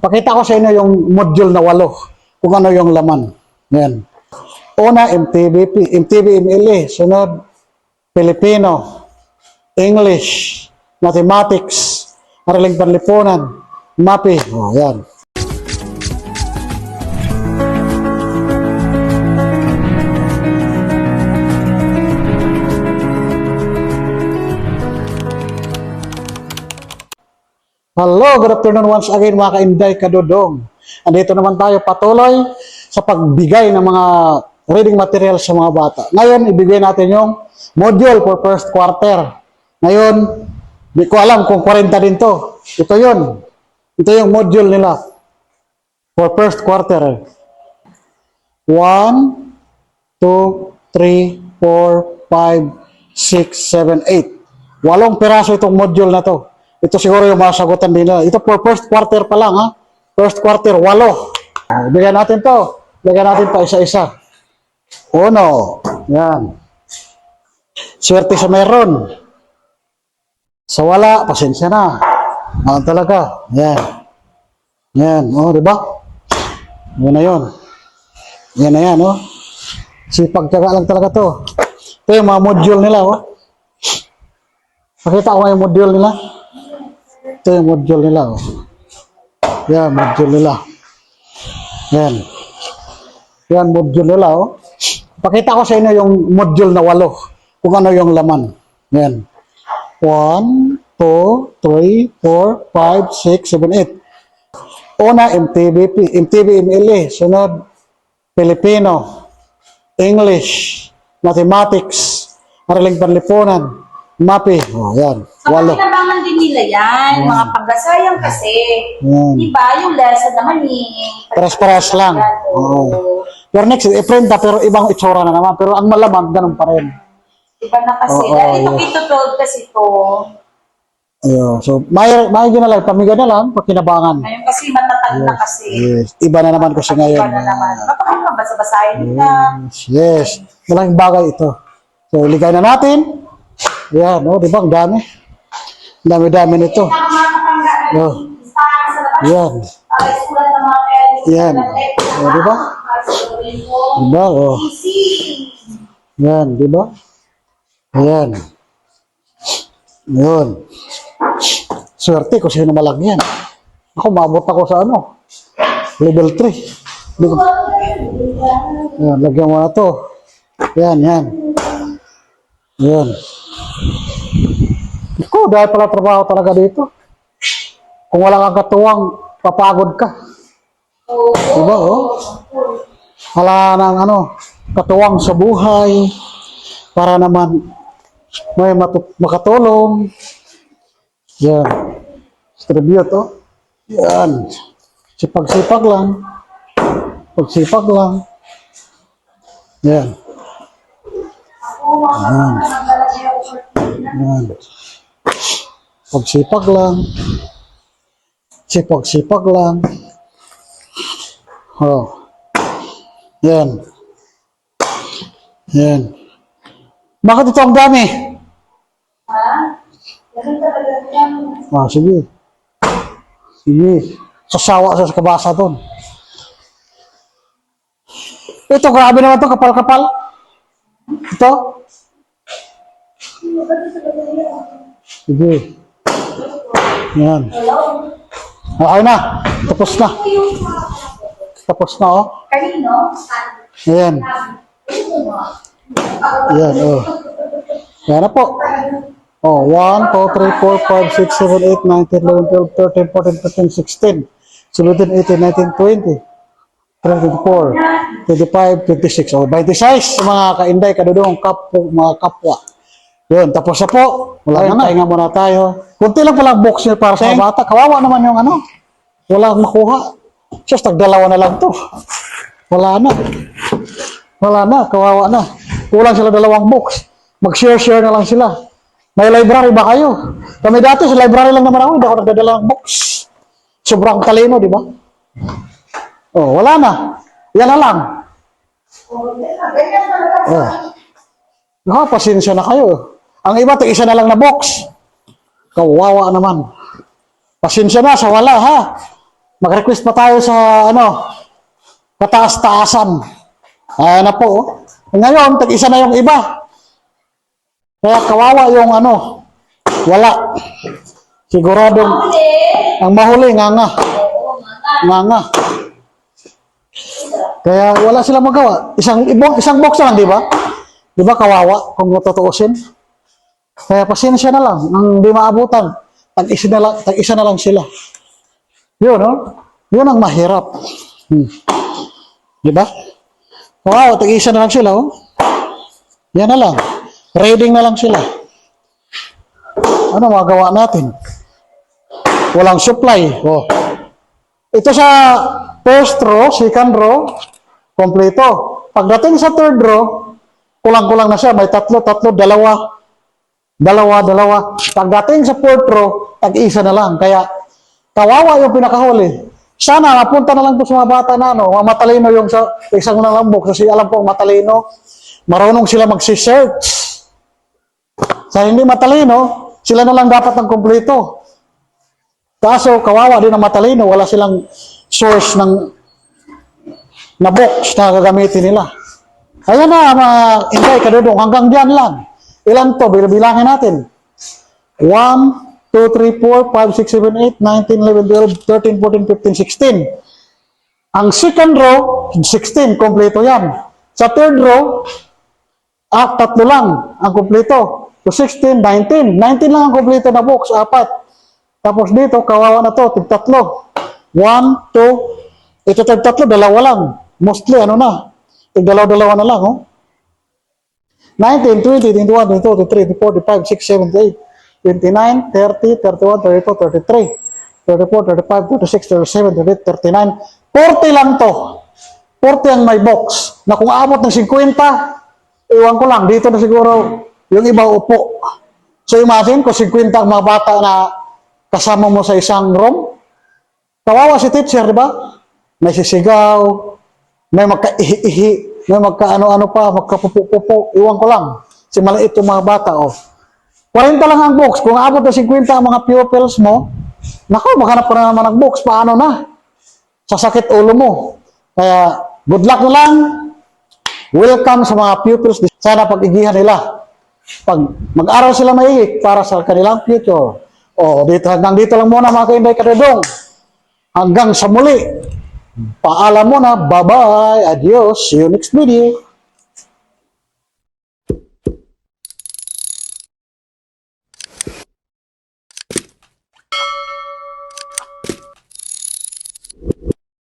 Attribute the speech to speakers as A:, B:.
A: Pakita ko sa inyo yung module na walo, kung ano yung laman. Yan. Una, MTBP, MTB, MLA. Sunod, Filipino, English, Mathematics, Araling Panlipunan, MAPI. O, oh, yan. Hello, good afternoon once again mga kainday kadudong. Andito naman tayo patuloy sa pagbigay ng mga reading material sa mga bata. Ngayon, ibigay natin yung module for first quarter. Ngayon, hindi ko alam kung 40 din to. Ito yun. Ito yung module nila for first quarter. 1, 2, 3, 4, 5, 6, 7, 8. Walong piraso itong module na to. Ito siguro yung mga sagutan din Ito for first quarter pa lang, ha? First quarter, walo. Ah, bigyan natin to. Bigyan natin pa isa-isa. Uno. Yan. Swerte sa meron. Sa wala, pasensya na. Ah, talaga. Yan. Yan. O, oh, diba? Yan na yun. Yan na yan, o. Oh. Sipagtyaga lang talaga to. Ito yung mga module nila, o. Oh. Pakita ko yung module nila. Ito yung module nila. Oh. Yan, module nila. Yan. Yan, module nila. Oh. Pakita ko sa inyo yung module na walo. Kung ano yung laman. Yan. 1, 2, 3, 4, 5, 6, 7, 8. Una, MTBP, MTB, MLA. Sunod, Pilipino English, Mathematics, Araling Panlipunan, Mape. O, oh, yan. So, Walo. kinabangan din nila yan. Ayan. Mga pagkasayang kasi.
B: Ayan. Diba?
A: Yung lesson naman ni... Eh. Paras-paras lang. Oo. Oh. Pero next, i-print eh, pero ibang itsura na naman. Pero ang malaman, ganun pa rin. Iba na kasi. Oh, oh, Dahil ito yes. 12 kasi to. Ayun. So, may, may ginalang, pamiga na lang, pag kinabangan. Ayun kasi matatag yes. na kasi. Yes. Iba na naman kasi ngayon. Iba na naman. Mapakang mabasa-basahin yes. na. Yes. Malaking bagay ito. So, ligay na natin. Yan, no, di ba? Ang dami. Dami-dami nito. Oh. Yan. Yan. Oh, di ba? Di ba? Oh. Yan, di ba? Ayan. Yun. Swerte ko sino malagyan. Ako, maabot ako sa ano. Level 3. Di ko... Yan, lagyan mo na to. Yan, yan. Yan. Ikaw, dahil pala trabaho talaga dito. Kung wala kang katuwang, papagod ka. Oo. Diba, oh? Wala nang ano, katuwang sa buhay para naman may makatulong. Yan. Distribute, oh. Yan. Sipag-sipag lang. Pag-sipag lang. Yan. Yan. Ayan. Hmm. Pagsipag lang. Sipag-sipag lang. Oh. Yan. Yan. Bakit ito ang dami? Ha? Ah, sige. Sige. Sasawa sa kabasa doon. Ito, grabe naman ito, kapal-kapal. Ito. Sige. Yan. Ako na. Tapos na. Tapos na, oh. Ayan. Ayan, oh. Ayan na po. Oh, 1, 2, 3, 4, 5, 6, 7, 8, 9, 10, 11, 12, 13, 14, 15, 16. Sulutin 18, 19, 20. 24, 25, 26. O, 26 mga kainday, kadudong kapwa, mga kapwa. Yun, tapos na po. Wala Ayun, na. Pahinga muna tayo. Kunti lang pala ang box niya para sa bata. Kawawa naman yung ano. Wala akong makuha. Just nagdalawa na lang to. Wala na. Wala na. Kawawa na. Kulang sila dalawang box. Mag-share-share na lang sila. May library ba kayo? Kami dati sa library lang naman ako. Hindi ako nagdadala box. Sobrang talino, di ba? Oh, wala na. Yan na lang. Oh. Ah, pasensya na kayo. Ang iba, to isa na lang na box. Kawawa naman. Pasensya na sa wala, ha? Mag-request pa tayo sa, ano, pataas taasan Ayan na po. Oh. Ngayon, tag-isa na yung iba. Kaya kawawa yung, ano, wala. Siguradong, ang mahuli, nga nga. Nga nga. Kaya wala silang magawa. Isang, isang box na lang, di ba? Di ba kawawa kung tutuusin? Kaya pasensya na lang, ang di maabutan, tag-isa na lang, tag-isa na lang sila. Yun, no? Yun ang mahirap. Hmm. Di ba? Wow, tag-isa na lang sila, oh. Yan na lang. Raiding na lang sila. Ano magawa natin? Walang supply. Oh. Ito sa first row, second row, kompleto. Pagdating sa third row, kulang-kulang na siya. May tatlo, tatlo, dalawa, Dalawa-dalawa. Pagdating sa fourth row, tag-isa na lang. Kaya, kawawa yung pinakahuli. Sana, napunta na lang po sa mga bata na, no? Mga matalino yung sa, isang nalambok. Kasi alam ko, matalino, marunong sila mag-search. Sa hindi matalino, sila na lang dapat ng kumpleto. Kaso, kawawa din ang matalino, wala silang source ng na box na gagamitin nila. Kaya na, mga inday, kadudong, hanggang diyan lang. Ilan to? Bilangin natin. 1, 2, 3, 4, 5, 6, 7, 8, 9, 10, 11, 12, 13, 14, 15, 16. Ang second row, 16, kompleto yan. Sa third row, ah, tatlo lang ang kompleto. So 16, 19. 19 lang ang kompleto na box, apat. Tapos dito, kawawa na to, tigtatlo. 1, 2, ito tatlo, dalawa lang. Mostly, ano na, tigdalaw-dalawa na lang, oh. 19, 20, 21, 22, 23, 24, 25, 6, 7, 8, 29, 30, 31, 32, 33, 34, 35, 36, 37, 38, 39, 40 lang to. 40 ang may box. Na kung abot ng 50, iwan ko lang. Dito na siguro yung iba upo. So imagine kung 50 ang mga bata na kasama mo sa isang room, kawawa si teacher, di ba? May sisigaw, may magkaihi-ihi na magkaano-ano pa, magkapupo-pupo, iwan ko lang. Si maliit yung mga bata, oh. 40 lang ang books. Kung abot na 50 ang mga pupils mo, nako, maghanap ka na naman ng books. Paano na? Sasakit ulo mo. Kaya, good luck na lang. Welcome sa mga pupils. Sana pag-igihan nila. Pag mag-aral sila maigit para sa kanilang future. O, oh, dito, hanggang dito lang muna mga kainday kadadong. Hanggang sa muli. Paalam na. Bye-bye. Adios. See you next video.